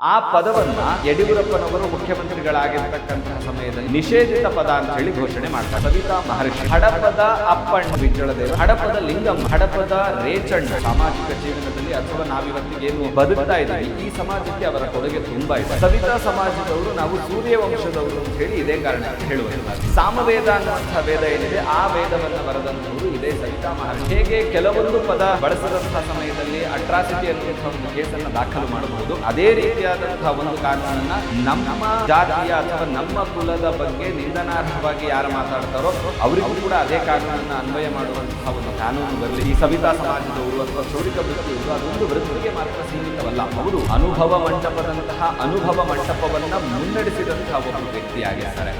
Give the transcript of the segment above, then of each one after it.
ಆ ಪದವನ್ನ ಯಡಿಯೂರಪ್ಪನವರು ಮುಖ್ಯಮಂತ್ರಿಗಳಾಗಿರ್ತಕ್ಕಂತಹ ಸಮಯದಲ್ಲಿ ನಿಷೇಧಿತ ಪದ ಅಂತ ಹೇಳಿ ಘೋಷಣೆ ಮಾಡ್ತಾರೆ ಸವಿತಾ ಮಹರ್ಷಿ. ಹಡಪದ ಅಪ್ಪಣ್ಣ ಬಿಜ್ಜಳದೇವ ಹಡಪದ ಲಿಂಗಂ ಹಡಪದ ರೇಚಣ್ಣ. ಸಾಮಾಜಿಕ ಜೀವನದಲ್ಲಿ ಅಥವಾ ನಾವಿವತ್ತಿಗೆ ಏನು ಬದುಕ್ತಾ ಇದ್ದೀವಿ, ಈ ಸಮಾಜಕ್ಕೆ ಅವರ ಕೊಡುಗೆ ತುಂಬಾ ಇದೆ. ಸವಿತಾ ಸಮಾಜದವರು, ನಾವು ಸೂರ್ಯ ವಂಶದವರು ಅಂತ ಹೇಳಿ ಇದೇ ಕಾರಣ ಹೇಳುವಂತ ಸಾಮವೇದ ಅನ್ನುವಂತಹ ವೇದ ಏನಿದೆ, ಆ ವೇದವನ್ನು ಬರೆದಂತವರು ಇದೇ ಸವಿತಾ ಮಹರ್ಷಿ. ಹೇಗೆ ಕೆಲವೊಂದು ಪದ ಬಳಸದಂತಹ ಸಮಯದಲ್ಲಿ ಅಟ್ರಾಸಿಟಿ ಅನ್ನುವಂತಹ ಒಂದು ಕೇಸನ್ನು ದಾಖಲು ಮಾಡಬಹುದು. ಅದೇ ರೀತಿಯಾದಂತಹ ಒಂದು ಕಾನೂನನ್ನ ನಮ್ಮ ಜಾತಿಯ ಅಥವಾ ನಮ್ಮ ಕುಲದ ಬಗ್ಗೆ ನಿಂದನಾರ್ಹವಾಗಿ ಯಾರು ಮಾತಾಡ್ತಾರೋ ಅವರಿಗೂ ಕೂಡ ಅದೇ ಕಾನೂನನ್ನ ಅನ್ವಯ ಮಾಡುವಂತಹ ಒಂದು ಕಾನೂನು ಬರಲಿ ಈ ಸವಿತಾ ಸಮಾಜದವರು ಅಥವಾ ಕ್ಷೌರಿಕ ವೃತ್ತಿಯವರು ಅದೊಂದು ವೃತ್ತಿಗೆ ಮಾತ್ರ ಸೀಮಿತವಲ್ಲ. ಅವರು ಅನುಭವ ಮಂಟಪದಂತಹ ಅನುಭವ ಮಂಟಪವನ್ನ ಮುನ್ನಡೆಸಿದಂತಹ ಒಬ್ಬ ವ್ಯಕ್ತಿಯಾಗಿರ್ತಾರೆ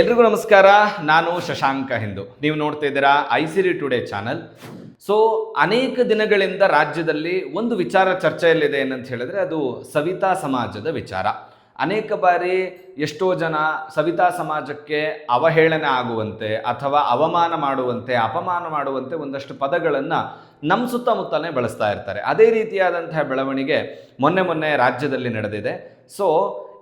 ಎಲ್ರಿಗೂ ನಮಸ್ಕಾರ. ನಾನು ಶಶಾಂಕ ಹಿಂದೂ. ನೀವು ನೋಡ್ತಾ ಇದ್ದೀರಾ ಐಸಿರಿ ಟುಡೇ ಚಾನಲ್. ಸೊ ಅನೇಕ ದಿನಗಳಿಂದ ರಾಜ್ಯದಲ್ಲಿ ಒಂದು ವಿಚಾರ ಚರ್ಚೆಯಲ್ಲಿದೆ ಏನಂತ ಹೇಳಿದ್ರೆ ಅದು ಸವಿತಾ ಸಮಾಜದ ವಿಚಾರ. ಅನೇಕ ಬಾರಿ ಎಷ್ಟೋ ಜನ ಸವಿತಾ ಸಮಾಜಕ್ಕೆ ಅವಹೇಳನೆ ಆಗುವಂತೆ ಅಥವಾ ಅವಮಾನ ಮಾಡುವಂತೆ, ಅಪಮಾನ ಮಾಡುವಂತೆ ಒಂದಷ್ಟು ಪದಗಳನ್ನು ನಮ್ಮ ಸುತ್ತಮುತ್ತಲೇ ಬಳಸ್ತಾ ಇರ್ತಾರೆ. ಅದೇ ರೀತಿಯಾದಂತಹ ಬೆಳವಣಿಗೆ ಮೊನ್ನೆ ಮೊನ್ನೆ ರಾಜ್ಯದಲ್ಲಿ ನಡೆದಿದೆ. ಸೊ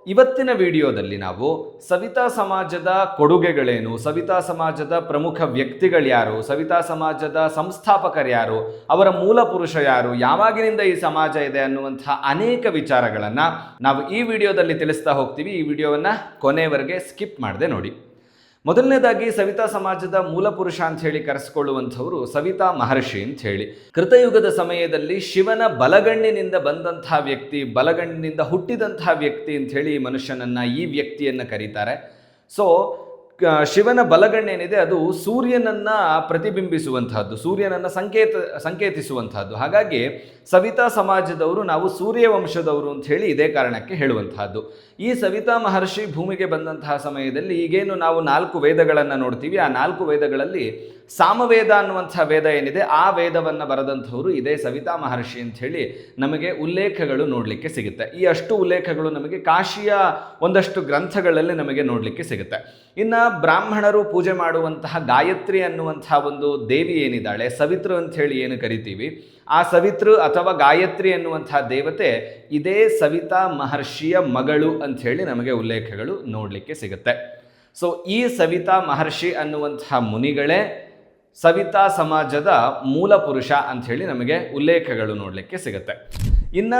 ಇವತ್ತಿನ ವಿಡಿಯೋದಲ್ಲಿ ನಾವು ಸವಿತಾ ಸಮಾಜದ ಕೊಡುಗೆಗಳೇನು, ಸವಿತಾ ಸಮಾಜದ ಪ್ರಮುಖ ವ್ಯಕ್ತಿಗಳು ಯಾರು, ಸವಿತಾ ಸಮಾಜದ ಸಂಸ್ಥಾಪಕರು ಯಾರು, ಅವರ ಮೂಲ ಪುರುಷ ಯಾರು, ಯಾವಾಗಿನಿಂದ ಈ ಸಮಾಜ ಇದೆ ಅನ್ನುವಂತಹ ಅನೇಕ ವಿಚಾರಗಳನ್ನು ನಾವು ಈ ವಿಡಿಯೋದಲ್ಲಿ ತಿಳಿಸ್ತಾ ಹೋಗ್ತೀವಿ. ಈ ವಿಡಿಯೋವನ್ನು ಕೊನೆವರೆಗೆ ಸ್ಕಿಪ್ ಮಾಡದೆ ನೋಡಿ. ಮೊದಲನೇದಾಗಿ ಸವಿತಾ ಸಮಾಜದ ಮೂಲ ಪುರುಷ ಅಂತ ಹೇಳಿ ಕರೆಸಿಕೊಳ್ಳುವಂಥವರು ಸವಿತಾ ಮಹರ್ಷಿ ಅಂತ ಹೇಳಿ. ಕೃತಯುಗದ ಸಮಯದಲ್ಲಿ ಶಿವನ ಬಲಗಣ್ಣಿನಿಂದ ಬಂದಂತಹ ವ್ಯಕ್ತಿ, ಬಲಗಣ್ಣಿನಿಂದ ಹುಟ್ಟಿದಂತಹ ವ್ಯಕ್ತಿ ಅಂತ ಹೇಳಿ ಮನುಷ್ಯನನ್ನ ಈ ವ್ಯಕ್ತಿಯನ್ನ ಕರೀತಾರೆ. ಸೊ ಶಿವನ ಬಲಗಣ್ಣೇನಿದೆ ಅದು ಸೂರ್ಯನನ್ನ ಪ್ರತಿಬಿಂಬಿಸುವಂತಹದ್ದು, ಸೂರ್ಯನನ್ನ ಸಂಕೇತ, ಸಂಕೇತಿಸುವಂತಹದ್ದು. ಹಾಗಾಗಿ ಸವಿತಾ ಸಮಾಜದವರು ನಾವು ಸೂರ್ಯ ವಂಶದವರು ಅಂತ ಹೇಳಿ ಇದೇ ಕಾರಣಕ್ಕೆ ಹೇಳುವಂತಹದ್ದು. ಈ ಸವಿತಾ ಮಹರ್ಷಿ ಭೂಮಿಗೆ ಬಂದಂತಹ ಸಮಯದಲ್ಲಿ ಈಗೇನು ನಾವು ನಾಲ್ಕು ವೇದಗಳನ್ನು ನೋಡ್ತೀವಿ, ಆ ನಾಲ್ಕು ವೇದಗಳಲ್ಲಿ ಸಾಮವೇದ ಅನ್ನುವಂಥ ವೇದ ಏನಿದೆ, ಆ ವೇದವನ್ನು ಬರೆದಂಥವರು ಇದೇ ಸವಿತಾ ಮಹರ್ಷಿ ಅಂತ ಹೇಳಿ ನಮಗೆ ಉಲ್ಲೇಖಗಳು ನೋಡಲಿಕ್ಕೆ ಸಿಗುತ್ತೆ. ಈ ಅಷ್ಟು ಉಲ್ಲೇಖಗಳು ನಮಗೆ ಕಾಶಿಯ ಒಂದಷ್ಟು ಗ್ರಂಥಗಳಲ್ಲಿ ನಮಗೆ ನೋಡಲಿಕ್ಕೆ ಸಿಗುತ್ತೆ. ಇನ್ನು ಬ್ರಾಹ್ಮಣರು ಪೂಜೆ ಮಾಡುವಂತಹ ಗಾಯತ್ರಿ ಅನ್ನುವಂಥ ಒಂದು ದೇವಿ ಏನಿದ್ದಾಳೆ, ಸವಿತೃ ಅಂತ ಹೇಳಿ ಏನು ಕರಿತೀವಿ, ಆ ಸವಿತೃ ಅಥವಾ ಗಾಯತ್ರಿ ಅನ್ನುವಂಥ ದೇವತೆ ಇದೇ ಸವಿತಾ ಮಹರ್ಷಿಯ ಮಗಳು ಅಂತ ಹೇಳಿ ನಮಗೆ ಉಲ್ಲೇಖಗಳು ನೋಡಲಿಕ್ಕೆ ಸಿಗುತ್ತೆ. ಸೊ ಈ ಸವಿತಾ ಮಹರ್ಷಿ ಅನ್ನುವಂತಹ ಮುನಿಗಳೇ ಸವಿತಾ ಸಮಾಜದ ಮೂಲ ಪುರುಷ ಅಂತ ಹೇಳಿ ನಮಗೆ ಉಲ್ಲೇಖಗಳು ನೋಡಲಿಕ್ಕೆ ಸಿಗುತ್ತೆ. ಇನ್ನ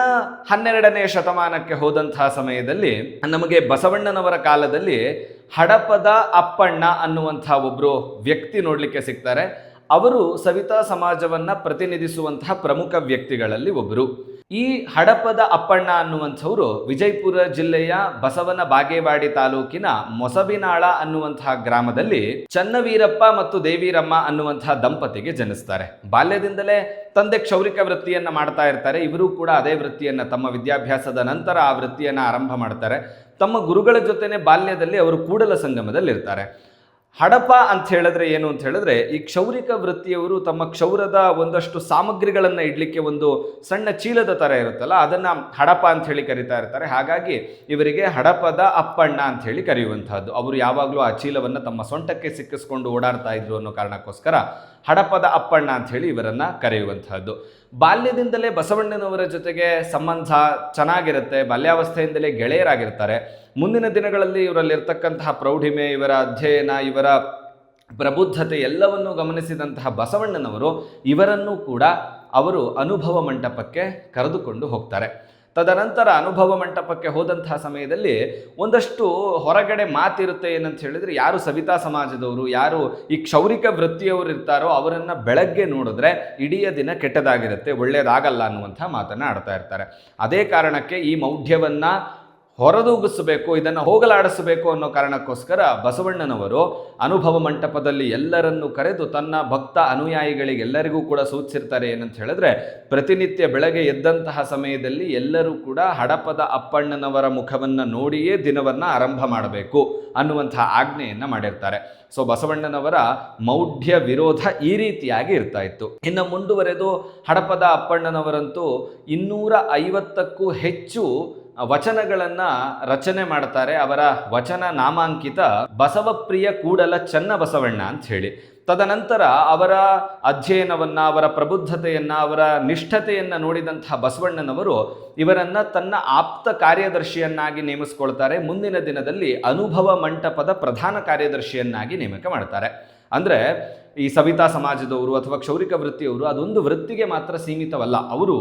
ಹನ್ನೆರಡನೇ ಶತಮಾನಕ್ಕೆ ಹೋದಂತಹ ಸಮಯದಲ್ಲಿ ನಮಗೆ ಬಸವಣ್ಣನವರ ಕಾಲದಲ್ಲಿ ಹಡಪದ ಅಪ್ಪಣ್ಣ ಅನ್ನುವಂಥ ಒಬ್ಬರು ವ್ಯಕ್ತಿ ನೋಡಲಿಕ್ಕೆ ಸಿಗ್ತಾರೆ. ಅವರು ಸವಿತಾ ಸಮಾಜವನ್ನ ಪ್ರತಿನಿಧಿಸುವಂತಹ ಪ್ರಮುಖ ವ್ಯಕ್ತಿಗಳಲ್ಲಿ ಒಬ್ಬರು ಈ ಹಡಪದ ಅಪ್ಪಣ್ಣ ಅನ್ನುವಂಥವರು ವಿಜಯಪುರ ಜಿಲ್ಲೆಯ ಬಸವನ ಬಾಗೇವಾಡಿ ತಾಲೂಕಿನ ಮೊಸಬಿನಾಳ ಅನ್ನುವಂತಹ ಗ್ರಾಮದಲ್ಲಿ ಚನ್ನವೀರಪ್ಪ ಮತ್ತು ದೇವೀರಮ್ಮ ಅನ್ನುವಂತಹ ದಂಪತಿಗೆ ಜನಿಸ್ತಾರೆ. ಬಾಲ್ಯದಿಂದಲೇ ತಂದೆ ಕ್ಷೌರಿಕ ವೃತ್ತಿಯನ್ನ ಮಾಡ್ತಾ ಇರ್ತಾರೆ. ಇವರು ಕೂಡ ಅದೇ ವೃತ್ತಿಯನ್ನ ತಮ್ಮ ವಿದ್ಯಾಭ್ಯಾಸದ ನಂತರ ಆ ವೃತ್ತಿಯನ್ನ ಆರಂಭ ಮಾಡ್ತಾರೆ. ತಮ್ಮ ಗುರುಗಳ ಜೊತೆನೆ ಬಾಲ್ಯದಲ್ಲಿ ಅವರು ಕೂಡಲ ಸಂಗಮದಲ್ಲಿ ಇರ್ತಾರೆ ಹಡಪ ಅಂತ ಹೇಳಿದ್ರೆ ಏನು ಅಂತ ಹೇಳಿದ್ರೆ, ಈ ಕ್ಷೌರಿಕ ವೃತ್ತಿಯವರು ತಮ್ಮ ಕ್ಷೌರದ ಒಂದಷ್ಟು ಸಾಮಗ್ರಿಗಳನ್ನು ಇಡಲಿಕ್ಕೆ ಒಂದು ಸಣ್ಣ ಚೀಲದ ಥರ ಇರುತ್ತಲ್ಲ, ಅದನ್ನು ಹಡಪ ಅಂತ ಹೇಳಿ ಕರಿತಾ ಇರ್ತಾರೆ. ಹಾಗಾಗಿ ಇವರಿಗೆ ಹಡಪದ ಅಪ್ಪಣ್ಣ ಅಂತ ಹೇಳಿ ಕರೆಯುವಂತಹದ್ದು. ಅವರು ಯಾವಾಗಲೂ ಆ ಚೀಲವನ್ನು ತಮ್ಮ ಸೊಂಟಕ್ಕೆ ಸಿಕ್ಕಿಸ್ಕೊಂಡು ಓಡಾಡ್ತಾ ಇದ್ರು ಅನ್ನೋ ಕಾರಣಕ್ಕೋಸ್ಕರ ಹಡಪದ ಅಪ್ಪಣ್ಣ ಅಂತ ಹೇಳಿ ಇವರನ್ನ ಕರೆಯುವಂತಹದ್ದು ಬಾಲ್ಯದಿಂದಲೇ ಬಸವಣ್ಣನವರ ಜೊತೆಗೆ ಸಂಬಂಧ ಚೆನ್ನಾಗಿರುತ್ತೆ, ಬಾಲ್ಯಾವಸ್ಥೆಯಿಂದಲೇ ಗೆಳೆಯರಾಗಿರ್ತಾರೆ. ಮುಂದಿನ ದಿನಗಳಲ್ಲಿ ಇವರಲ್ಲಿರ್ತಕ್ಕಂತಹ ಪ್ರೌಢಿಮೆ, ಇವರ ಅಧ್ಯಯನ, ಇವರ ಪ್ರಬುದ್ಧತೆ ಎಲ್ಲವನ್ನೂ ಗಮನಿಸಿದಂತಹ ಬಸವಣ್ಣನವರು ಇವರನ್ನು ಕೂಡ ಅವರು ಅನುಭವ ಮಂಟಪಕ್ಕೆ ಕರೆದುಕೊಂಡು ಹೋಗ್ತಾರೆ. ತದನಂತರ ಅನುಭವ ಮಂಟಪಕ್ಕೆ ಹೋದಂತಹ ಸಮಯದಲ್ಲಿ ಒಂದಷ್ಟು ಹೊರಗಡೆ ಮಾತಿರುತ್ತೆ ಏನಂತ ಹೇಳಿದ್ರೆ ಯಾರು ಸವಿತಾ ಸಮಾಜದವರು, ಯಾರು ಈ ಕ್ಷೌರಿಕ ವೃತ್ತಿಯವರು ಇರ್ತಾರೋ ಅವರನ್ನು ಬೆಳಗ್ಗೆ ನೋಡಿದ್ರೆ ಇಡೀ ದಿನ ಕೆಟ್ಟದಾಗಿರುತ್ತೆ ಒಳ್ಳೆಯದಾಗಲ್ಲ ಅನ್ನುವಂಥ ಮಾತನ್ನು ಆಡ್ತಾ ಇರ್ತಾರೆ. ಅದೇ ಕಾರಣಕ್ಕೆ ಈ ಮೌಢ್ಯವನ್ನ ಹೊರದೂಗಿಸಬೇಕು, ಇದನ್ನು ಹೋಗಲಾಡಿಸಬೇಕು ಅನ್ನೋ ಕಾರಣಕ್ಕೋಸ್ಕರ ಬಸವಣ್ಣನವರು ಅನುಭವ ಮಂಟಪದಲ್ಲಿ ಎಲ್ಲರನ್ನು ಕರೆದು ತನ್ನ ಭಕ್ತ ಅನುಯಾಯಿಗಳಿಗೆಲ್ಲರಿಗೂ ಕೂಡ ಸೂಚಿಸಿರ್ತಾರೆ ಏನಂತ ಹೇಳಿದ್ರೆ, ಪ್ರತಿನಿತ್ಯ ಬೆಳಗ್ಗೆ ಎದ್ದಂತಹ ಸಮಯದಲ್ಲಿ ಎಲ್ಲರೂ ಕೂಡ ಹಡಪದ ಅಪ್ಪಣ್ಣನವರ ಮುಖವನ್ನು ನೋಡಿಯೇ ದಿನವನ್ನು ಆರಂಭ ಮಾಡಬೇಕು ಅನ್ನುವಂತಹ ಆಜ್ಞೆಯನ್ನು ಮಾಡಿರ್ತಾರೆ. ಸೊ ಬಸವಣ್ಣನವರ ಮೌಢ್ಯ ವಿರೋಧ ಈ ರೀತಿಯಾಗಿ ಇರ್ತಾ ಇತ್ತು. ಇನ್ನು ಮುಂದುವರೆದು ಹಡಪದ ಅಪ್ಪಣ್ಣನವರಂತೂ ಇನ್ನೂರ ಐವತ್ತಕ್ಕೂ ಹೆಚ್ಚು ವಚನಗಳನ್ನ ರಚನೆ ಮಾಡ್ತಾರೆ, ಅವರ ವಚನ ನಾಮಾಂಕಿತ ಬಸವಪ್ರಿಯ ಕೂಡಲ ಚನ್ನ ಬಸವಣ್ಣ ಅಂತ ಹೇಳಿ. ತದನಂತರ ಅವರ ಅಧ್ಯಯನವನ್ನು, ಅವರ ಪ್ರಬುದ್ಧತೆಯನ್ನು, ಅವರ ನಿಷ್ಠತೆಯನ್ನು ನೋಡಿದಂತಹ ಬಸವಣ್ಣನವರು ಇವರನ್ನು ತನ್ನ ಆಪ್ತ ಕಾರ್ಯದರ್ಶಿಯನ್ನಾಗಿ ನೇಮಿಸ್ಕೊಳ್ತಾರೆ. ಮುಂದಿನ ದಿನದಲ್ಲಿ ಅನುಭವ ಮಂಟಪದ ಪ್ರಧಾನ ಕಾರ್ಯದರ್ಶಿಯನ್ನಾಗಿ ನೇಮಕ ಮಾಡ್ತಾರೆ. ಅಂದ್ರೆ ಈ ಸವಿತಾ ಸಮಾಜದವರು ಅಥವಾ ಕ್ಷೌರಿಕ ವೃತ್ತಿಯವರು ಅದೊಂದು ವೃತ್ತಿಗೆ ಮಾತ್ರ ಸೀಮಿತವಲ್ಲ. ಅವರು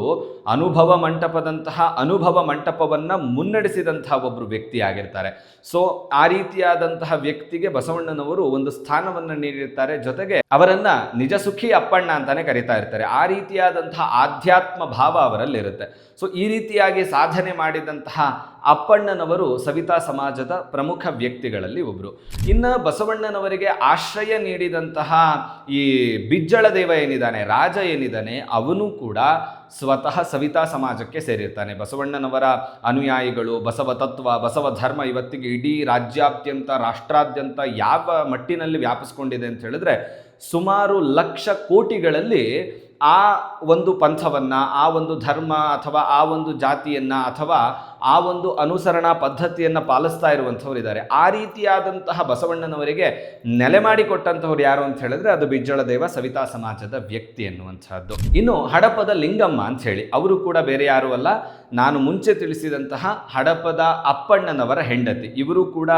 ಅನುಭವ ಮಂಟಪದಂತಹ ಅನುಭವ ಮಂಟಪವನ್ನು ಮುನ್ನಡೆಸಿದಂತಹ ಒಬ್ಬರು ವ್ಯಕ್ತಿಯಾಗಿರ್ತಾರೆ ಸೊ ಆ ರೀತಿಯಾದಂತಹ ವ್ಯಕ್ತಿಗೆ ಬಸವಣ್ಣನವರು ಒಂದು ಸ್ಥಾನವನ್ನು ನೀಡಿರ್ತಾರೆ. ಜೊತೆಗೆ ಅವರನ್ನು ನಿಜ ಸುಖಿ ಅಪ್ಪಣ್ಣ ಅಂತಾನೆ ಕರಿತಾ ಇರ್ತಾರೆ. ಆ ರೀತಿಯಾದಂತಹ ಆಧ್ಯಾತ್ಮ ಭಾವ ಅವರಲ್ಲಿರುತ್ತೆ. ಸೊ ಈ ರೀತಿಯಾಗಿ ಸಾಧನೆ ಮಾಡಿದಂತಹ ಅಪ್ಪಣ್ಣನವರು ಸವಿತಾ ಸಮಾಜದ ಪ್ರಮುಖ ವ್ಯಕ್ತಿಗಳಲ್ಲಿ ಒಬ್ಬರು ಇನ್ನು ಬಸವಣ್ಣನವರಿಗೆ ಆಶ್ರಯ ನೀಡಿದಂತಹ ಈ ಬಿಜ್ಜಳ ದೇವ ಏನಿದ್ದಾನೆ, ರಾಜ ಏನಿದ್ದಾನೆ, ಅವನು ಕೂಡ ಸ್ವತಃ ಸವಿತಾ ಸಮಾಜಕ್ಕೆ ಸೇರಿರ್ತಾನೆ. ಬಸವಣ್ಣನವರ ಅನುಯಾಯಿಗಳು, ಬಸವ ತತ್ವ, ಬಸವ ಧರ್ಮ ಇವತ್ತಿಗೆ ಇಡೀ ರಾಜ್ಯಾದ್ಯಂತ, ರಾಷ್ಟ್ರಾದ್ಯಂತ ಯಾವ ಮಟ್ಟಿನಲ್ಲಿ ವ್ಯಾಪಿಸ್ಕೊಂಡಿದೆ ಅಂತ ಹೇಳಿದ್ರೆ ಸುಮಾರು ಲಕ್ಷ ಕೋಟಿಗಳಲ್ಲಿ ಆ ಒಂದು ಪಂಥವನ್ನ, ಆ ಒಂದು ಧರ್ಮ ಅಥವಾ ಆ ಒಂದು ಜಾತಿಯನ್ನ ಅಥವಾ ಆ ಒಂದು ಅನುಸರಣಾ ಪದ್ಧತಿಯನ್ನು ಪಾಲಿಸ್ತಾ ಇರುವಂಥವ್ರು ಇದ್ದಾರೆ. ಆ ರೀತಿಯಾದಂತಹ ಬಸವಣ್ಣನವರಿಗೆ ನೆಲೆ ಮಾಡಿಕೊಟ್ಟಂಥವ್ರು ಯಾರು ಅಂತ ಹೇಳಿದ್ರೆ ಅದು ಬಿಜ್ಜಳ ದೇವ ಸವಿತಾ ಸಮಾಜದ ವ್ಯಕ್ತಿ ಎನ್ನುವಂತಹದ್ದು ಇನ್ನು ಹಡಪದ ಲಿಂಗಮ್ಮ ಅಂತ ಹೇಳಿ, ಅವರು ಕೂಡ ಬೇರೆ ಯಾರು ಅಲ್ಲ. ನಾನು ಮುಂಚೆ ತಿಳಿಸಿದಂತಹ ಹಡಪದ ಅಪ್ಪಣ್ಣನವರ ಹೆಂಡತಿ. ಇವರು ಕೂಡ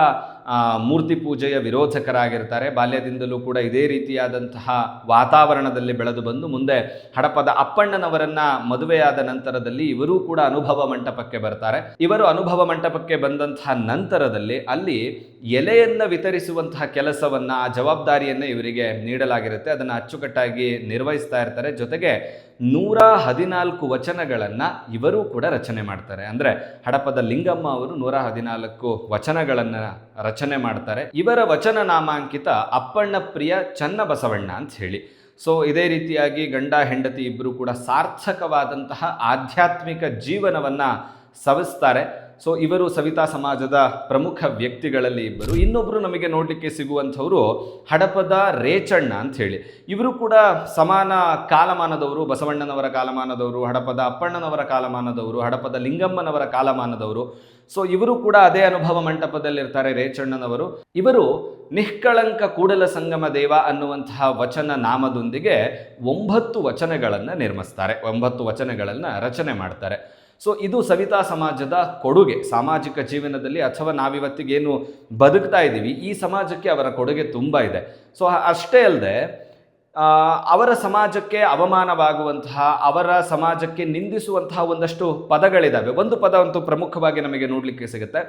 ಮೂರ್ತಿ ಪೂಜೆಯ ವಿರೋಧಕರಾಗಿರ್ತಾರೆ. ಬಾಲ್ಯದಿಂದಲೂ ಕೂಡ ಇದೇ ರೀತಿಯಾದಂತಹ ವಾತಾವರಣದಲ್ಲಿ ಬೆಳೆದು ಬಂದು ಮುಂದೆ ಹಡಪದ ಅಪ್ಪಣ್ಣನವರನ್ನ ಮದುವೆಯಾದ ನಂತರದಲ್ಲಿ ಇವರೂ ಕೂಡ ಅನುಭವ ಮಂಟಪಕ್ಕೆ ಬರ್ತಾರೆ. ಇವರು ಅನುಭವ ಮಂಟಪಕ್ಕೆ ಬಂದಂತಹ ನಂತರದಲ್ಲಿ ಅಲ್ಲಿ ಎಲೆಯನ್ನ ವಿತರಿಸುವಂತಹ ಕೆಲಸವನ್ನ, ಆ ಜವಾಬ್ದಾರಿಯನ್ನ ಇವರಿಗೆ ನೀಡಲಾಗಿರುತ್ತೆ. ಅದನ್ನ ಅಚ್ಚುಕಟ್ಟಾಗಿ ನಿರ್ವಹಿಸ್ತಾ ಇರ್ತಾರೆ. ಜೊತೆಗೆ ನೂರ ಹದಿನಾಲ್ಕು ವಚನಗಳನ್ನ ಇವರು ಕೂಡ ರಚನೆ ಮಾಡ್ತಾರೆ. ಅಂದ್ರೆ ಹಡಪದ ಲಿಂಗಮ್ಮ ಅವರು ನೂರ ಹದಿನಾಲ್ಕು ವಚನಗಳನ್ನ ರಚನೆ ಮಾಡ್ತಾರೆ. ಇವರ ವಚನ ನಾಮಾಂಕಿತ ಅಪ್ಪಣ್ಣ ಪ್ರಿಯ ಚನ್ನ ಬಸವಣ್ಣ ಅಂತ ಹೇಳಿ. ಸೊ ಇದೇ ರೀತಿಯಾಗಿ ಗಂಡ, ಹೆಂಡತಿ ಇಬ್ಬರು ಕೂಡ ಸಾರ್ಥಕವಾದಂತಹ ಆಧ್ಯಾತ್ಮಿಕ ಜೀವನವನ್ನು ಸವಿಸ್ತಾರೆ. ಸೊ ಇವರು ಸವಿತಾ ಸಮಾಜದ ಪ್ರಮುಖ ವ್ಯಕ್ತಿಗಳಲ್ಲಿ ಇಬ್ಬರು. ಇನ್ನೊಬ್ಬರು ನಮಗೆ ನೋಡಲಿಕ್ಕೆ ಸಿಗುವಂಥವರು ಹಡಪದ ರೇಚಣ್ಣ ಅಂತ ಹೇಳಿ ಇವರು ಕೂಡ ಸಮಾನ ಕಾಲಮಾನದವರು, ಬಸವಣ್ಣನವರ ಕಾಲಮಾನದವರು, ಹಡಪದ ಅಪ್ಪಣ್ಣನವರ ಕಾಲಮಾನದವರು, ಹಡಪದ ಲಿಂಗಮ್ಮನವರ ಕಾಲಮಾನದವರು. ಸೊ ಇವರು ಕೂಡ ಅದೇ ಅನುಭವ ಮಂಟಪದಲ್ಲಿರ್ತಾರೆ ರೇಚಣ್ಣನವರು. ಇವರು ನಿಷ್ಕಳಂಕ ಕೂಡಲ ಸಂಗಮ ದೇವ ಅನ್ನುವಂತಹ ವಚನ ನಾಮದೊಂದಿಗೆ ಒಂಬತ್ತು ವಚನಗಳನ್ನು ನಿರ್ಮಿಸ್ತಾರೆ. ಒಂಬತ್ತು ವಚನಗಳನ್ನು ರಚನೆ ಮಾಡ್ತಾರೆ. ಸೊ ಇದು ಸವಿತಾ ಸಮಾಜದ ಕೊಡುಗೆ. ಸಾಮಾಜಿಕ ಜೀವನದಲ್ಲಿ ಅಥವಾ ನಾವಿವತ್ತಿಗೇನು ಬದುಕ್ತಾ ಇದ್ದೀವಿ, ಈ ಸಮಾಜಕ್ಕೆ ಅವರ ಕೊಡುಗೆ ತುಂಬ ಇದೆ. ಸೊ ಅಷ್ಟೇ ಅಲ್ಲದೆ ಅವರ ಸಮಾಜಕ್ಕೆ ಅವಮಾನವಾಗುವಂತಹ, ಅವರ ಸಮಾಜಕ್ಕೆ ನಿಂದಿಸುವಂತಹ ಒಂದಷ್ಟು ಪದಗಳಿದ್ದಾವೆ ಒಂದು ಪದ ಅಂತೂ ಪ್ರಮುಖವಾಗಿ ನಮಗೆ ನೋಡಲಿಕ್ಕೆ ಸಿಗುತ್ತೆ.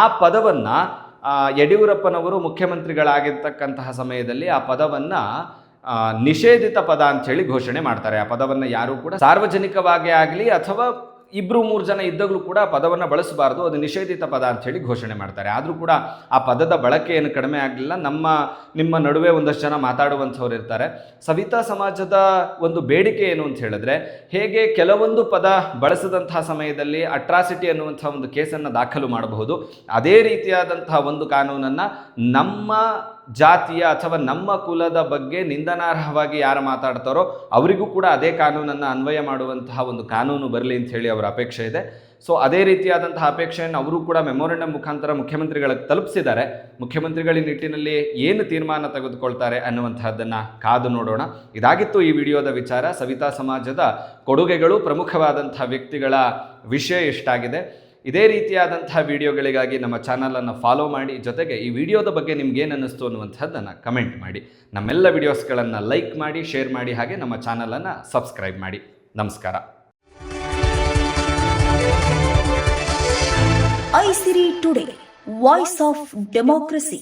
ಆ ಪದವನ್ನು ಯಡಿಯೂರಪ್ಪನವರು ಮುಖ್ಯಮಂತ್ರಿಗಳಾಗಿರ್ತಕ್ಕಂತಹ ಸಮಯದಲ್ಲಿ ಆ ಪದವನ್ನು ನಿಷೇಧಿತ ಪದ ಅಂತ ಹೇಳಿ ಘೋಷಣೆ ಮಾಡ್ತಾರೆ. ಆ ಪದವನ್ನು ಯಾರು ಕೂಡ ಸಾರ್ವಜನಿಕವಾಗಿ ಆಗಲಿ ಅಥವಾ ಇಬ್ರು ಮೂರು ಜನ ಇದ್ದಾಗಲೂ ಕೂಡ ಪದವನ್ನು ಬಳಸಬಾರ್ದು, ಅದು ನಿಷೇಧಿತ ಪದ ಅಂತ ಹೇಳಿ ಘೋಷಣೆ ಮಾಡ್ತಾರೆ. ಆದರೂ ಕೂಡ ಆ ಪದದ ಬಳಕೆ ಏನು ಕಡಿಮೆ ಆಗಲಿಲ್ಲ. ನಮ್ಮ, ನಿಮ್ಮ ನಡುವೆ ಒಂದಷ್ಟು ಜನ ಮಾತಾಡುವಂಥವ್ರು ಇರ್ತಾರೆ. ಸವಿತಾ ಸಮಾಜದ ಒಂದು ಬೇಡಿಕೆ ಏನು ಅಂತ ಹೇಳಿದ್ರೆ, ಹೇಗೆ ಕೆಲವೊಂದು ಪದ ಬಳಸದಂತಹ ಸಮಯದಲ್ಲಿ ಅಟ್ರಾಸಿಟಿ ಅನ್ನುವಂಥ ಒಂದು ಕೇಸನ್ನು ದಾಖಲು ಮಾಡಬಹುದು. ಅದೇ ರೀತಿಯಾದಂತಹ ಒಂದು ಕಾನೂನನ್ನು ನಮ್ಮ ಜಾತಿಯ ಅಥವಾ ನಮ್ಮ ಕುಲದ ಬಗ್ಗೆ ನಿಂದನಾರ್ಹವಾಗಿ ಯಾರು ಮಾತಾಡ್ತಾರೋ ಅವರಿಗೂ ಕೂಡ ಅದೇ ಕಾನೂನನ್ನು ಅನ್ವಯ ಮಾಡುವಂತಹ ಒಂದು ಕಾನೂನು ಬರಲಿ ಅಂತ ಹೇಳಿ ಅವರ ಅಪೇಕ್ಷೆ ಇದೆ. ಸೊ ಅದೇ ರೀತಿಯಾದಂತಹ ಅಪೇಕ್ಷೆಯನ್ನು ಅವರು ಕೂಡ ಮೆಮೊರೆಂಡಮ್ ಮುಖಾಂತರ ಮುಖ್ಯಮಂತ್ರಿಗಳಿಗೆ ತಲುಪಿಸಿದ್ದಾರೆ. ಮುಖ್ಯಮಂತ್ರಿಗಳ ನಿಟ್ಟಿನಲ್ಲಿ ಏನು ತೀರ್ಮಾನ ತೆಗೆದುಕೊಳ್ತಾರೆ ಅನ್ನುವಂತಹದ್ದನ್ನು ಕಾದು ನೋಡೋಣ. ಇದಾಗಿತ್ತು ಈ ವಿಡಿಯೋದ ವಿಚಾರ. ಸವಿತಾ ಸಮಾಜದ ಕೊಡುಗೆಗಳು ಪ್ರಮುಖವಾದಂತಹ ವ್ಯಕ್ತಿಗಳ ವಿಷಯ ಎಷ್ಟಾಗಿದೆ. ಇದೇ ರೀತಿಯಾದಂತಹ ವಿಡಿಯೋಗಳಿಗಾಗಿ ನಮ್ಮ ಚಾನಲನ್ನು ಫಾಲೋ ಮಾಡಿ, ಜೊತೆಗೆ ಈ ವಿಡಿಯೋದ ಬಗ್ಗೆ ನಿಮ್ಗೆ ಏನು ಅನ್ನಿಸ್ತು ಅನ್ನುವಂಥದ್ದನ್ನು ಕಮೆಂಟ್ ಮಾಡಿ. ನಮ್ಮೆಲ್ಲ ವಿಡಿಯೋಸ್ಗಳನ್ನು ಲೈಕ್ ಮಾಡಿ ಶೇರ್ ಮಾಡಿ, ಹಾಗೆ ನಮ್ಮ ಚಾನಲನ್ನು ಸಬ್ಸ್ಕ್ರೈಬ್ ಮಾಡಿ. ನಮಸ್ಕಾರ. Aisiri today voice of democracy